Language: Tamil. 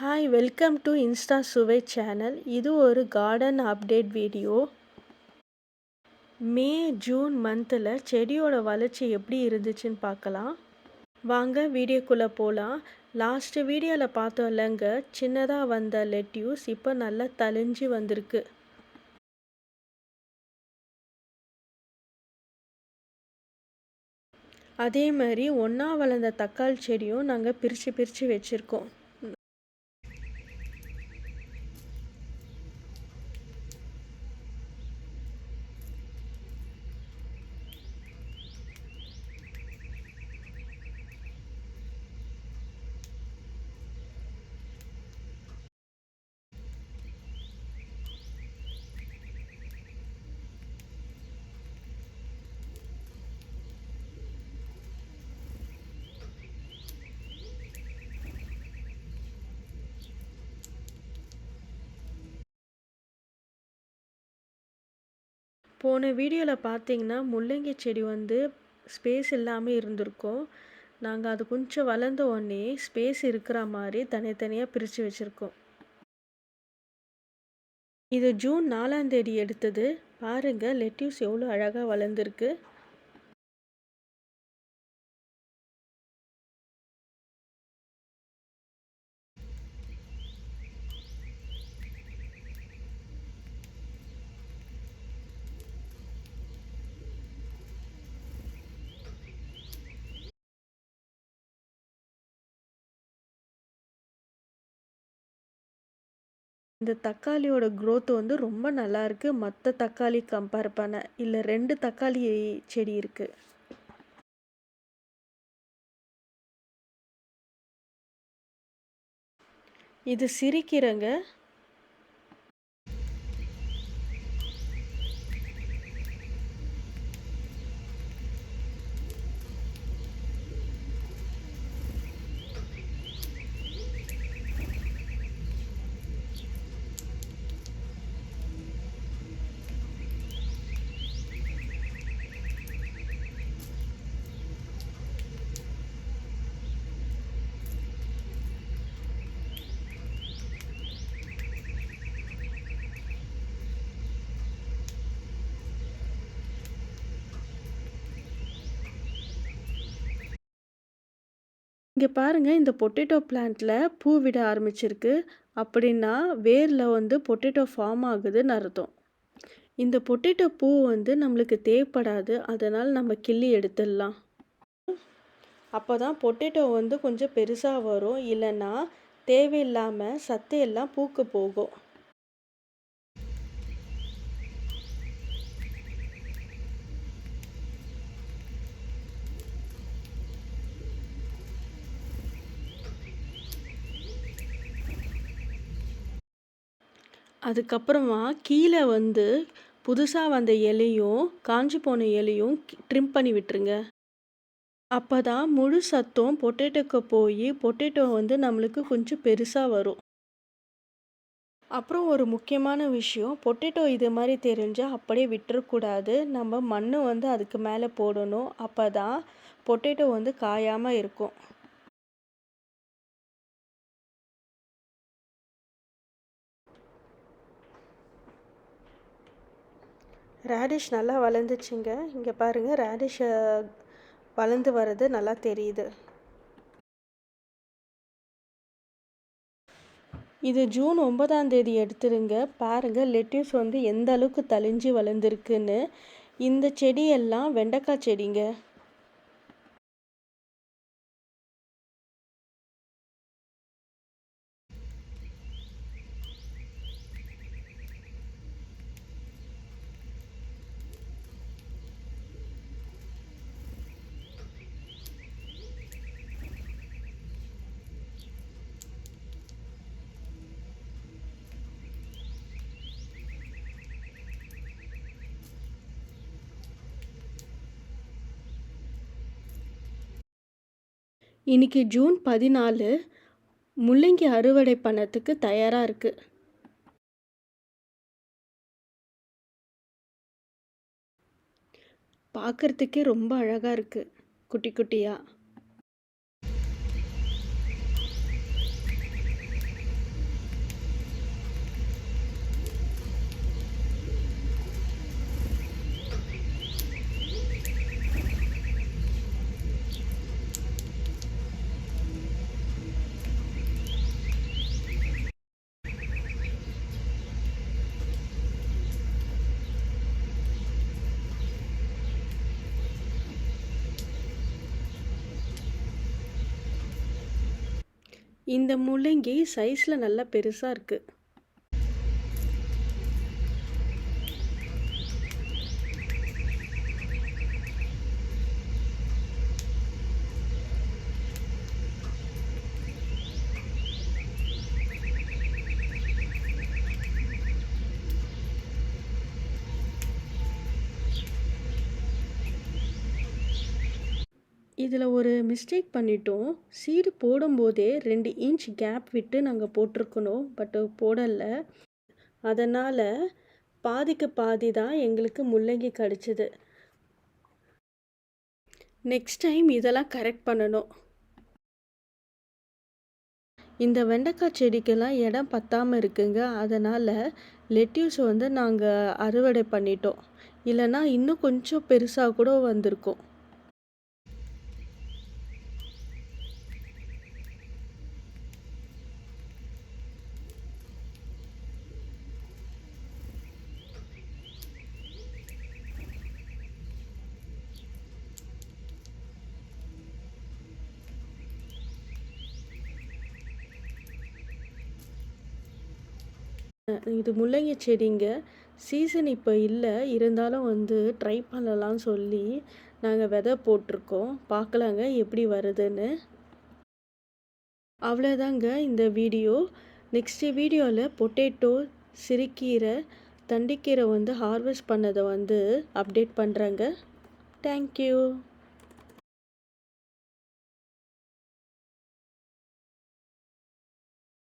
Hi welcome to Insta Suvai channel இது ஒரு garden update video May June மந்தில் செடியோட வளர்ச்சி எப்படி இருந்துச்சுன்னு பார்க்கலாம். வாங்க வீடியோக்குள்ளே போகலாம் லாஸ்ட்டு வீடியோவில் பார்த்தோம் இல்லைங்க. சின்னதாக வந்த லெட்யூஸ் இப்போ நல்லா தழிஞ்சு வந்திருக்கு. அதே மாதிரி ஒன்றா வளர்ந்த தக்காளி செடியும் நாங்கள் பிரித்து பிரித்து வச்சுருக்கோம். போன வீடியோவில் பார்த்தீங்கன்னா முள்ளங்கி செடி வந்து ஸ்பேஸ் இல்லாமல் இருந்திருக்கும். நாங்கள் அது கொஞ்சம் வளர்ந்த உடனே ஸ்பேஸ் இருக்கிற மாதிரி தனித்தனியாக பிரித்து வச்சுருக்கோம். இது ஜூன் நாலாம் தேதி எடுத்தது. பாருங்கள் லெட்யூஸ் எவ்வளோ அழகாக வளர்ந்துருக்கு. இந்த தக்காளியோட க்ரோத் வந்து ரொம்ப நல்லா இருக்கு. மற்ற தக்காளி கம்பேர் பண்ண இல்லை ரெண்டு தக்காளி செடி இருக்கு. இது சிரிக்கிறங்க. இங்கே பாருங்கள் இந்த பொட்டேட்டோ பிளான்ட்டில் பூ விட ஆரம்பிச்சிருக்கு. அப்படின்னா வேரில் வந்து பொட்டேட்டோ ஃபார்ம் ஆகுதுன்னு அர்த்தம். இந்த பொட்டேட்டோ பூ வந்து நம்மளுக்கு தேவைப்படாது அதனால் நம்ம கிள்ளி எடுத்துடலாம். அப்போ தான் பொட்டேட்டோ வந்து கொஞ்சம் பெருசாக வரும். இல்லைன்னா தேவையில்லாமல் சத்தையெல்லாம் பூக்கு போகும். அதுக்கப்புறமா கீழே வந்து புதுசாக வந்த இலையும் காஞ்சி போன இலையும் ட்ரிம் பண்ணி விட்டுருங்க. அப்போ தான் முழு சத்தம் பொட்டேட்டோக்கு போய் பொட்டேட்டோ வந்து நம்மளுக்கு கொஞ்சம் பெருசாக வரும். அப்புறம் ஒரு முக்கியமான விஷயம் பொட்டேட்டோ இது மாதிரி தெரிஞ்சால் அப்படியே விட்டுறக்கூடாது. நம்ம மண் வந்து அதுக்கு மேலே போடணும். அப்போ தான் பொட்டேட்டோ வந்து காயாமல் இருக்கும். ரேடிஷ் நல்லா வளர்ந்துச்சுங்க. இங்கே பாருங்கள் ரேடிஷ் வளர்ந்து வர்றது நல்லா தெரியுது. இது ஜூன் ஒன்பதாம் தேதி எடுத்துருங்க. பாருங்கள் லெட்யூஸ் வந்து எந்த அளவுக்கு தழிஞ்சு வளர்ந்துருக்குன்னு. இந்த செடியெல்லாம் வெண்டைக்காய் செடிங்க. இன்னைக்கு ஜூன் பதினாலு முள்ளங்கி அறுவடை பண்ணத்துக்கு தயாராக இருக்குது பார்க்குறதுக்கே ரொம்ப அழகாக இருக்குது குட்டி குட்டியாக இந்த முள்ளங்கி சைஸில் நல்லா பெருசாக இருக்குது இதில் ஒரு மிஸ்டேக் பண்ணிட்டோம். சீடு போடும்போதே ரெண்டு இன்ச் கேப் விட்டு நாங்கள் போட்டிருக்கணும் பட் போடலை. அதனால் பாதிக்கு பாதி தான் எங்களுக்கு முள்ளங்கி கிடச்சிது. நெக்ஸ்ட் டைம் இதெல்லாம் கரெக்ட் பண்ணணும். இந்த வெண்டைக்காய் செடிக்கெல்லாம் இடம் பத்தாமல் இருக்குங்க. அதனால் லெட்யூஸ் வந்து நாங்கள் அறுவடை பண்ணிட்டோம். இல்லைன்னா இன்னும் கொஞ்சம் பெருசாக கூட வந்திருக்கும். இது முள்ளங்கி செடிங்க. சீசன் இப்போ இல்லை. இருந்தாலும் வந்து ட்ரை பண்ணலாம்னு சொல்லி நாங்கள் விதை போட்டிருக்கோம். பார்க்கலாங்க எப்படி வருதுன்னு. அவ்வளோதாங்க இந்த வீடியோ. நெக்ஸ்ட்டு வீடியோவில் பொட்டேட்டோ சிறுக்கீரை தண்டிக்கீரை வந்து ஹார்வெஸ்ட் பண்ணதை வந்து அப்டேட் பண்ணுறேங்க தேங்க்யூ